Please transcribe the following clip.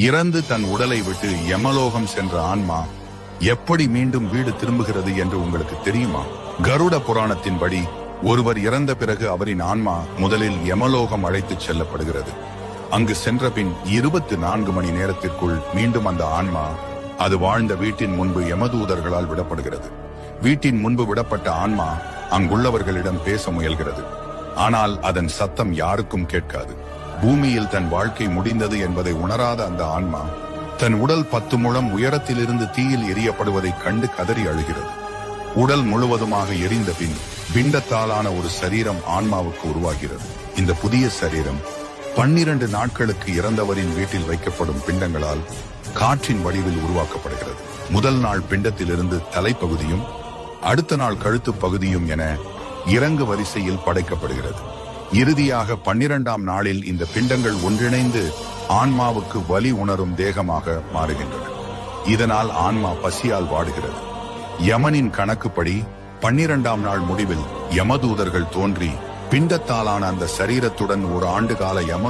இறந்து தன் உடலை விட்டு யமலோகம் சென்ற ஆன்மா எப்படி மீண்டும் வீடு திரும்புகிறது என்று உங்களுக்கு தெரியுமா? கருட புராணத்தின்படி ஒருவர் இறந்த பிறகு அவரின் ஆன்மா முதலில் யமலோகம் அழைத்துச் செல்லப்படுகிறது. அங்கு சென்ற பின் இருபத்தி நான்கு மணி நேரத்திற்குள் மீண்டும் அந்த ஆன்மா அது வாழ்ந்த வீட்டின் முன்பு யமதூதர்களால் விடப்படுகிறது. வீட்டின் முன்பு விடப்பட்ட ஆன்மா அங்குள்ளவர்களிடம் பேச முயல்கிறது. ஆனால் அதன் சத்தம் யாருக்கும் கேட்காது. பூமியில் தன் வாழ்க்கை முடிந்தது என்பதை உணராத அந்த ஆன்மா தன் உடல் பத்து முழம் உயரத்திலிருந்து தீயில் எரியப்படுவதைக் கண்டு கதறி அழுகிறது. உடல் முழுவதுமாக எரிந்த பின் பிண்டத்தாலான ஒரு சரீரம் ஆன்மாவுக்கு உருவாகிறது. இந்த புதிய சரீரம் பன்னிரண்டு நாட்களுக்கு இறந்தவரின் வீட்டில் வைக்கப்படும் பிண்டங்களால் காற்றின் வடிவில் உருவாக்கப்படுகிறது. முதல் நாள் பிண்டத்திலிருந்து தலைப்பகுதியும் அடுத்த நாள் கழுத்து பகுதியும் என இறங்கு வரிசையில் படைக்கப்படுகிறது. இறுதியாக பன்னிரண்டாம் நாளில் இந்த பிண்டங்கள் ஒன்றிணைந்து ஆன்மாவுக்கு வலி உணரும் தேகமாக மாறுகின்றன. இதனால் ஆன்மா பசியால் வாடுகிறது. யமனின் கணக்குப்படி பன்னிரண்டாம் நாள் முடிவில் யமதூதர்கள் தோன்றி பிண்டத்தாலான அந்த சரீரத்துடன் ஒரு ஆண்டு கால யம